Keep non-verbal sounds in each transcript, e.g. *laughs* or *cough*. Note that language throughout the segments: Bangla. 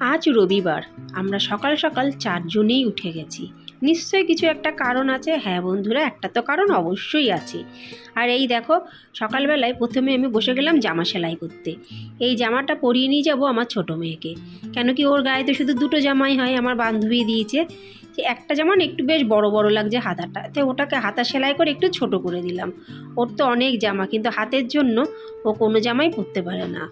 আজ রবিবার। আমরা সকাল সকাল চারজনেই উঠে গেছি। নিশ্চয়ই কিছু একটা কারণ আছে। হ্যাঁ বন্ধুরা, একটা তো কারণ অবশ্যই আছে। আর এই দেখো, সকালবেলায় প্রথমে আমি বসে গেলাম জামা সেলাই করতে। এই জামাটা পরিয়ে নিয়ে যাব আমার ছোট মেয়েকে। কেন কি ওর গায়ে তো শুধু দুটো জামাই হয়, আমার বান্ধবী দিয়েছে। যে একটা যেমন একটু বেশ বড় বড় লাগছে হাতাটা। তো ওটাকে হাতা সেলাই করে একটু ছোট করে দিলাম। ওর তো অনেক জামা, কিন্তু হাতের জন্য ও কোনো জামাই পরতে পারে না।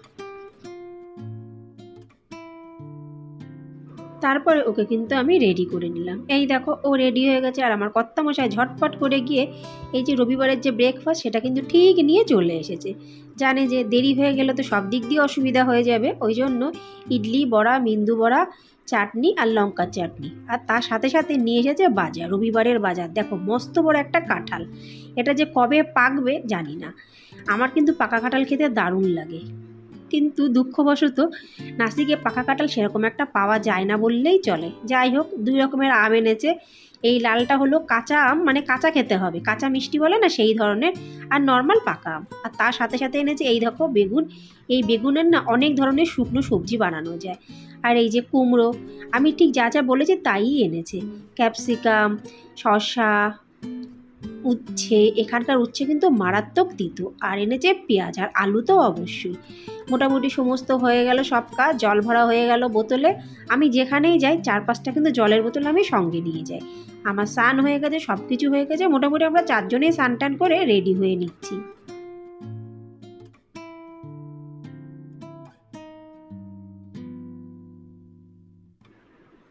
তারপরে ওকে কিন্তু আমি রেডি করে নিলাম। এই দেখো, ও রেডি হয়ে গেছে আর আমার কর্তামশাই ঝটপট করে গিয়ে এই যে রবিবারের যে ব্রেকফাস্ট সেটা কিন্তু ঠিক নিয়ে চলে এসেছে। জানে যে দেরি হয়ে গেলে তো সব দিক দিয়ে অসুবিধা হয়ে যাবে। ওই জন্য ইডলি বড়া, মিন্দু বড়া, চাটনি আর লঙ্কার চাটনি। আর তার সাথে সাথে নিয়ে এসেছে বাজার, রবিবারের বাজার। দেখো, মস্ত বড় একটা কাঁঠাল। এটা যে কবে পাকবে জানি না। আমার কিন্তু পাকা কাঁঠাল খেতে দারুণ লাগে। কিন্তু দুঃখবশত নাসিকে পাকা কাঁঠাল সেরকম একটা পাওয়া যায় না বললেই চলে। যাই হোক, দুই রকমের আম এনেছে। এই লালটা হলো কাঁচা আম মানে কাঁচা খেতে হবে। কাঁচা মিষ্টি বলে না সেই ধরনের, আর নর্মাল পাকা আম। আর তার সাথে সাথে এনেছে এই দেখো বেগুন। এই বেগুনের না অনেক ধরনের শুকনো সবজি বানানো যায়। আর এই যে কুমড়ো, আমি ঠিক যা যা বলেছি তাই এনেছে। ক্যাপসিকাম, শসা উচ্ছে, এখানকার উচ্ছে কিন্তু মারাত্মক তিতো, আর এনেছে পেঁয়াজ আর আলু তো অবশ্যই। মোটামুটি সমস্ত হয়ে গেল সব কাজ, জল ভরা হয়ে গেল বোতলে। আমি যেখানেই যাই চার পাঁচটা কিন্তু জলের বোতল আমি সঙ্গে নিয়ে যাই। আমার স্নান হয়ে গেছে সব কিছু হয়ে গেছে, মোটামুটি আমরা চারজনেই স্নান টান করে রেডি হয়ে নিচ্ছি।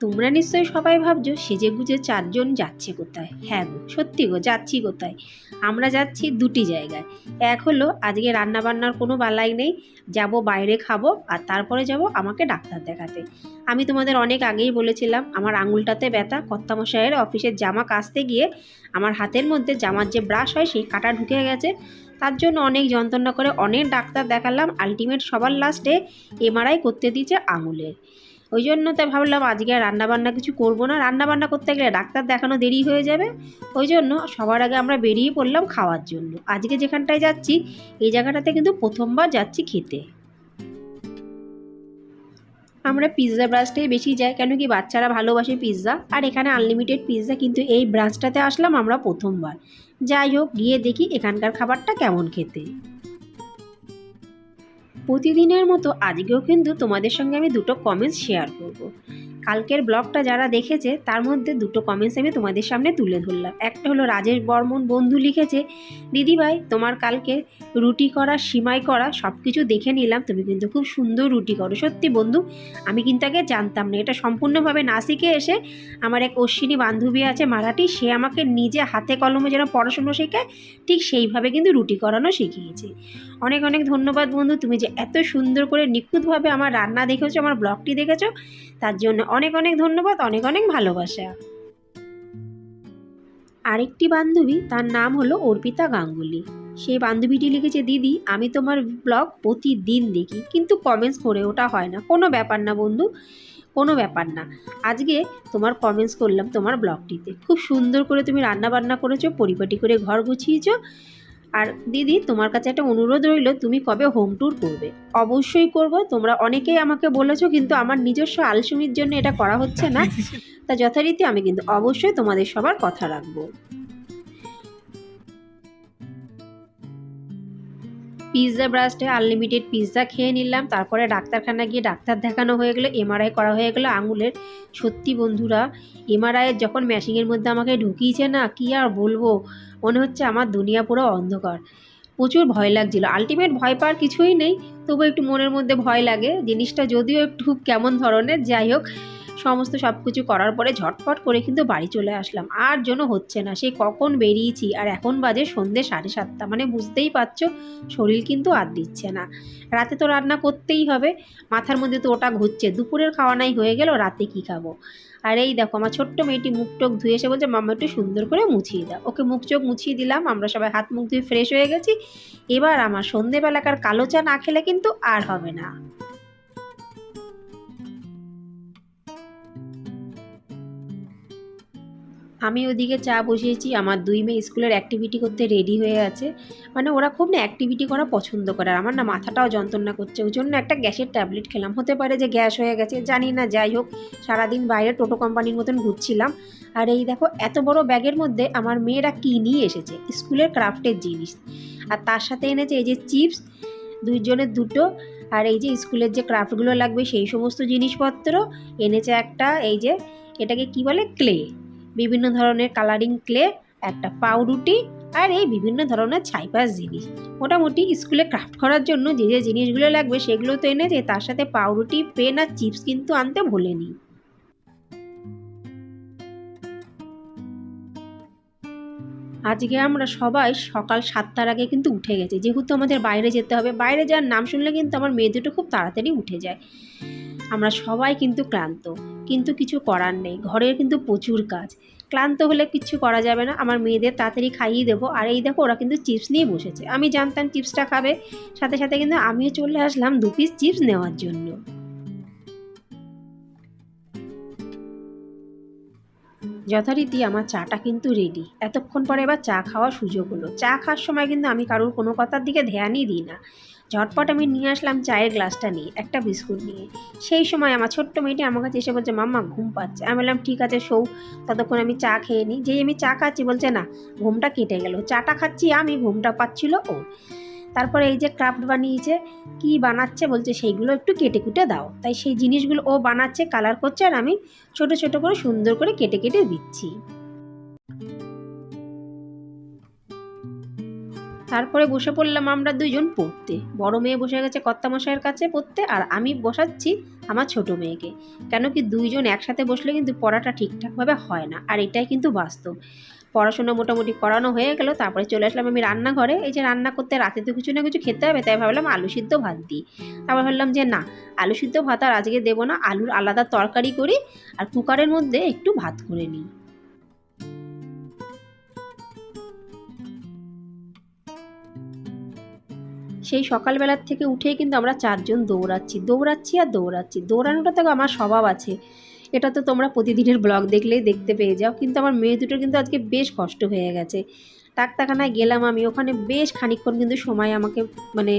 তোমরা নিশ্চয়ই সবাই ভাবছ সেজে গুজে চারজন যাচ্ছে কোথায়? হ্যাঁ গো, সত্যি গো, যাচ্ছি কোথায়? আমরা যাচ্ছি দুটি জায়গায়। এক হলো, আজকে রান্না বান্নার কোনো বালাই নেই, যাব বাইরে খাব আর তারপরে যাব আমাকে ডাক্তার দেখাতে। আমি তোমাদের অনেক আগেই বলেছিলাম, আমার আঙুলটাতে ব্যথা, কর্তামশাইয়ের অফিসের জামা কাচতে গিয়ে আমার হাতের মধ্যে জামার যে ব্রাশ হয় সেই কাটা ঢুকে গেছে। তার জন্য অনেক যন্ত্রণা করে অনেক ডাক্তার দেখালাম আলটিমেট সবার লাস্টে এমআরআই করতে দিয়েছে আঙুলের। ওই জন্য তাই ভাবলাম আজকে আর রান্নাবান্না কিছু করব না। রান্নাবান্না করতে গেলে ডাক্তার দেখানো দেরি হয়ে যাবে। ওই জন্য সবার আগে আমরা বেরিয়ে পড়লাম খাওয়ার জন্য। আজকে যেখানটায় যাচ্ছি, এই জায়গাটাতে কিন্তু প্রথমবার যাচ্ছি খেতে। আমরা পিৎজা ব্রাঞ্চটাই বেশি যাই, কেন কি বাচ্চারা ভালোবাসে পিৎজা। আর এখানে আনলিমিটেড পিৎজা, কিন্তু এই ব্রাঞ্চটাতে আসলাম আমরা প্রথমবার। যাই হোক, গিয়ে দেখি এখানকার খাবারটা কেমন খেতে। প্রতিদিনের মতো আজকেও কিন্তু তোমাদের সঙ্গে আমি দুটো কমেন্টস শেয়ার করব। কালকের ব্লগটা যারা দেখেছে, তার মধ্যে দুটো কমেন্টস আমি তোমাদের সামনে তুলে ধরলাম। একটা হলো রাজেশ বর্মন বন্ধু লিখেছে দিদিভাই তোমার কালকে রুটি করা, সিমাই করা সব কিছু দেখে নিলাম। তুমি কিন্তু খুব সুন্দর রুটি করো। সত্যি বন্ধু, আমি কিন্তু আগে জানতাম না। এটা সম্পূর্ণভাবে নাসিকে এসে আমার এক অশ্বিনী বান্ধবী আছে মারাঠি, সে আমাকে নিজে হাতে কলমে যেন পড়াশুনো শেখায়, ঠিক সেইভাবে কিন্তু রুটি করানো শিখিয়েছে। অনেক অনেক ধন্যবাদ বন্ধু। তুমি যে এত সুন্দর করে নিখুঁতভাবে আমার রান্না দেখেছ, আমার ব্লগটি দেখেছ, তার জন্য অনেক অনেক ধন্যবাদ, অনেক অনেক ভালোবাসা। আরেকটি বান্ধবী, তার নাম হলো অর্পিতা গাঙ্গুলি। সেই বান্ধবীটি লিখেছে, দিদি, আমি তোমার ব্লগ প্রতিদিন দেখি, কিন্তু কমেন্টস করে ওটা হয় না। কোনো ব্যাপার না বন্ধু, কোনো ব্যাপার না। আজকে তোমার কমেন্টস করলাম তোমার ব্লগটিতে। খুব সুন্দর করে তুমি রান্না বান্না করেছ, পরিপাটি করে ঘর গুছিয়েছো। আর দিদি তোমার কাছে একটা অনুরোধ রইল তুমি কবে হোম ট্যুর করবে? অবশ্যই করব তোমরা অনেকেই আমাকে বলেছ কিন্তু আমার নিজস্ব আলসুমির জন্য এটা করা হচ্ছে না। *laughs* তা যথারীতি আমি কিন্তু অবশ্যই তোমাদের সবার কথা রাখব। পিৎজা ব্রাস্টে আনলিমিটেড পিৎজা খেয়ে নিলাম। তারপরে ডাক্তারখানা গিয়ে ডাক্তার দেখানো হয়ে গেলো, এমআরআই করা হয়ে গেলো আঙুলের। সত্যি বন্ধুরা এমআরআইয়ের যখন ম্যাশিংয়ের মধ্যে আমাকে ঢুকিয়েছে না, কি আর বলব? মনে হচ্ছে আমার দুনিয়া পুরো অন্ধকার। প্রচুর ভয় লাগছিল। আলটিমেট ভয় পাওয়ার কিছুই নেই তবু একটু মনের মধ্যে ভয় লাগে। জিনিসটা যদিও একটু কেমন ধরনের, যাই হোক সমস্ত সব কিছু করার পরে ঝটপট করে কিন্তু বাড়ি চলে আসলাম। আর জন্য হচ্ছে না সেই কখন বেরিয়েছি আর এখন বাজে সন্ধ্যে সাড়ে সাতটা। মানে বুঝতেই পারছ, শরীর কিন্তু আর দিচ্ছে না। রাতে তো রান্না করতেই হবে, মাথার মধ্যে তো ওটা ঘুরছে। দুপুরের খাওয়া নাই হয়ে গেল, রাতে কি খাব? আর এই দেখো, আমার ছোট্ট মেয়েটি মুখ টুক ধুয়ে এসে বলছে, মাম্মা, একটু সুন্দর করে মুছিয়ে দাও। ওকে মুখ চোখ মুছিয়ে দিলাম, আমরা সবাই হাত মুখ ধুয়ে ফ্রেশ হয়ে গেছি। এবার আমার সন্ধেবেলাকার কালো চা না খেলে কিন্তু আর হবে না। আমি ওদিকে চা বসিয়েছি, আমার দুই মেয়ে স্কুলের অ্যাক্টিভিটি করতে রেডি হয়ে আছে। মানে ওরা খুব না অ্যাক্টিভিটি করা পছন্দ করে, আর আমার না মাথাটাও যন্ত্রণা করছে। ওই জন্য একটা গ্যাসের ট্যাবলেট খেলাম। হতে পারে যে গ্যাস হয়ে গেছে, জানি না, যাই হোক, সারাদিন বাইরে টোটো কোম্পানির মতন ঘুরছিলাম। আর এই দেখো, এত বড় ব্যাগের মধ্যে আমার মেয়েরা কী নিয়ে এসেছে? স্কুলের ক্রাফটের জিনিস। আর তার সাথে এনেছে এই যে চিপস, দুইজনের দুটো। আর এই যে স্কুলের যে ক্রাফটগুলো লাগবে, সেই সমস্ত জিনিসপত্র। এনেছে একটা, এই যে, এটাকে কি বলে, ক্লে। বিভিন্ন ধরনের কালারিং ক্লে একটা পাউরুটি আর এই বিভিন্ন ধরনের ছাইপাস জিনিস। মোটামুটি স্কুলে ক্রাফট করার জন্য যে যে জিনিসগুলো লাগবে সেগুলো তো এনেছে, তার সাথে পাউরুটি পেন আর চিপস কিন্তু আনতে ভোলেনি। আজকে আমরা সবাই সকাল সাতটার আগে কিন্তু উঠে গেছি। যেহেতু আমাদের বাইরে যেতে হবে, বাইরে যাওয়ার নাম শুনলে কিন্তু আমার মেয়ে দুটো খুব তাড়াতাড়ি উঠে যায়। আমরা সবাই কিন্তু ক্লান্ত। কিন্তু কিছু করার নেই। ঘরের কিন্তু প্রচুর কাজ। ক্লান্ত হলে কিচ্ছু করা যাবে না। আমার মেয়েদের তাড়াতাড়ি খাইয়ে দেবো। আর এই দেখো, ওরা কিন্তু চিপস নিয়ে বসেছে। আমি জানতাম চিপসটা খাবে। সাথে সাথে কিন্তু আমিও চলে আসলাম দু পিস চিপস নেওয়ার জন্য। যথারীতি আমার চাটা কিন্তু রেডি এতক্ষণ পরে এবার চা খাওয়ার সুযোগ হলো। চা খাওয়ার সময় কিন্তু আমি কারোর কোনো কথার দিকে ধ্যানই দিই না। ঝটপট আমি নিয়ে আসলাম চায়ের গ্লাসটা নিয়ে, একটা বিস্কুট নিয়ে। সেই সময় আমার ছোট্ট মেয়েটি আমার কাছে এসে বলছে, মাম্মা, ঘুম পাচ্ছে। আমি বললাম, ঠিক আছে শৌ ততক্ষণ আমি চা খেয়ে নিই। যেই আমি চা খাচ্ছি, বলছে, না, ঘুমটা কেটে গেল। চাটা খাচ্ছি আমি, ঘুমটা পাচ্ছিল ও। তারপরে এই যে ক্রাফট বানিয়েছে, কি বানাচ্ছে বলছে, সেইগুলো একটু কেটে কুটে দাও। তাই সেই জিনিসগুলো ও বানাচ্ছে, কালার করছে, আর আমি ছোট ছোট করে সুন্দর করে কেটে কেটে দিচ্ছি। তারপরে বসে পড়লাম আমরা দুজন পড়তে। বড় মেয়ে বসে গেছে কর্তামশাইয়ের কাছে পড়তে আর আমি বসাচ্ছি আমার ছোট মেয়েকে। কেন কি দুইজন একসাথে বসলে কিন্তু পড়াটা ঠিকঠাকভাবে হয় না আর এটাই কিন্তু বাস্তব। পড়াশোনা মোটামুটি করানো হয়ে গেল, তারপরে চলে আসলাম আমি রান্নাঘরে। এই যে রান্না করতে রাতে তো কিছু না কিছু খেতে হবে, তাই ভাবলাম আলু সিদ্ধ ভাত দিই। তারপর ভাবলাম যে না, আলু সিদ্ধ ভাত আর আজকে দেবো না, আলুর আলাদা তরকারি করি আর কুকারের মধ্যে একটু ভাত করে নিই। সেই সকালবেলার থেকে উঠেই কিন্তু আমরা চারজন দৌড়াচ্ছি দৌড়াচ্ছি আর দৌড়াচ্ছি। দৌড়ানোটা তো আমার স্বভাব আছে। এটা তো তোমরা প্রতিদিনের ব্লগ দেখলেই দেখতে পেয়ে যাও, কিন্তু আমার মেয়ে দুটো কিন্তু আজকে বেশ কষ্ট হয়ে গেছে। ডাক্তারখানায় গেলাম আমি, ওখানে বেশ খানিকক্ষণ কিন্তু সময় আমাকে মানে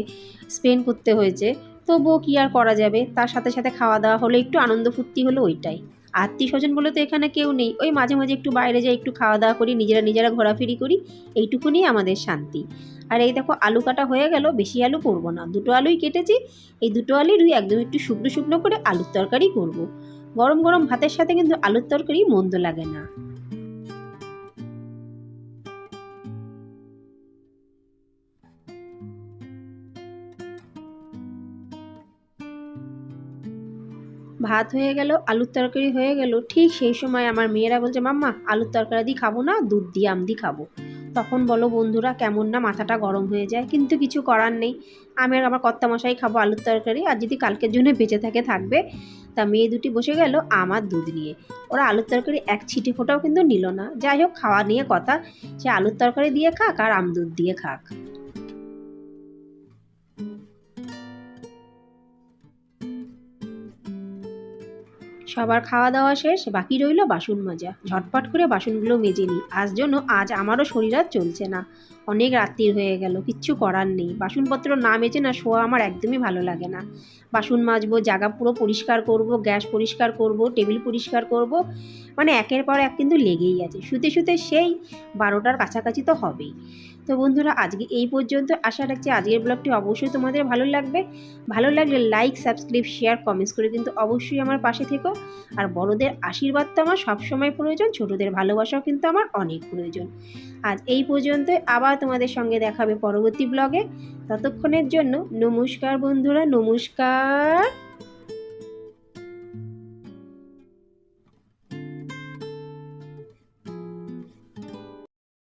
স্পেন্ড করতে হয়েছে। তবুও কী আর করা যাবে? তার সাথে সাথে খাওয়া দাওয়া হলো, একটু আনন্দ ফুর্তি হলো, ওইটাই। আত্মীয় স্বজন বলে তো এখানে কেউ নেই। ওই মাঝে মাঝে একটু বাইরে যাই, একটু খাওয়া দাওয়া করি, নিজেরা নিজেরা ঘোরাফেরি করি এইটুকুনি আমাদের শান্তি। আর এই দেখো, আলু কাটা হয়ে গেল, বেশি আলু করব না। দুটো আলুই কেটেছি, এই দুটো আলুরই একদম একটু শুকনো শুকনো করে আলুর তরকারি করব। গরম গরম ভাতের সাথে কিন্তু আলুর তরকারি মন্দ লাগে না। ভাত হয়ে গেল, আলুর তরকারি হয়ে গেল, ঠিক সেই সময় আমার মেয়েরা বলছে, মাম্মা, আলুর তরকারি দিয়ে খাব না, দুধ দিয়ে আম দিয়ে খাব। তখন বলো, বন্ধুরা, কেমন না মাথাটা গরম হয়ে যায়, কিন্তু কিছু করার নেই। আমি আর আমার কর্তামশাই খাব আলুর তরকারি, আর যদি কালকের জন্য বেঁচে থাকে, থাকবে। তা মেয়ে দুটি বসে গেল আমার দুধ নিয়ে। ওরা আলুর তরকারি এক ছিটে ফোটাও কিন্তু নিল না। যাই হোক, খাওয়া নিয়ে কথা। সে আলুর তরকারি দিয়ে খাক, আর আম দুধ দিয়ে খাক। সবার খাওয়া দাওয়া শেষ, বাকি রইল বাসন মাজা। ঝটপট করে বাসনগুলো মেজে নিই। আজ জন্য আজ আমারও শরীর আর চলছে না। অনেক রাত্রির হয়ে গেল, কিচ্ছু করার নেই। বাসনপত্র না মেজে না শোয়া আমার একদমই ভালো লাগে না। বাসন মাজবো, জায়গা পুরো পরিষ্কার করব, গ্যাস পরিষ্কার করব, টেবিল পরিষ্কার করব মানে একের পর এক কিন্তু লেগেই আছে। শুতে শুতে সেই বারোটার কাছাকাছি তো হবেই। তো বন্ধুরা, আজকে এই পর্যন্ত। আশা রাখছি আজকের ব্লগটি অবশ্যই তোমাদের ভালো লাগবে। ভালো লাগলে লাইক সাবস্ক্রাইব শেয়ার কমেন্টস করে কিন্তু অবশ্যই আমার পাশে থেকো। আর বড়দের আশীর্বাদ তো আমার সবসময় প্রয়োজন, ছোটদের ভালোবাসাও কিন্তু আমার অনেক প্রয়োজন। আজ এই পর্যন্ত আবার তোমাদের সঙ্গে দেখাবে পরবর্তী ব্লগে। ততক্ষণের জন্য নমস্কার বন্ধুরা, নমস্কার।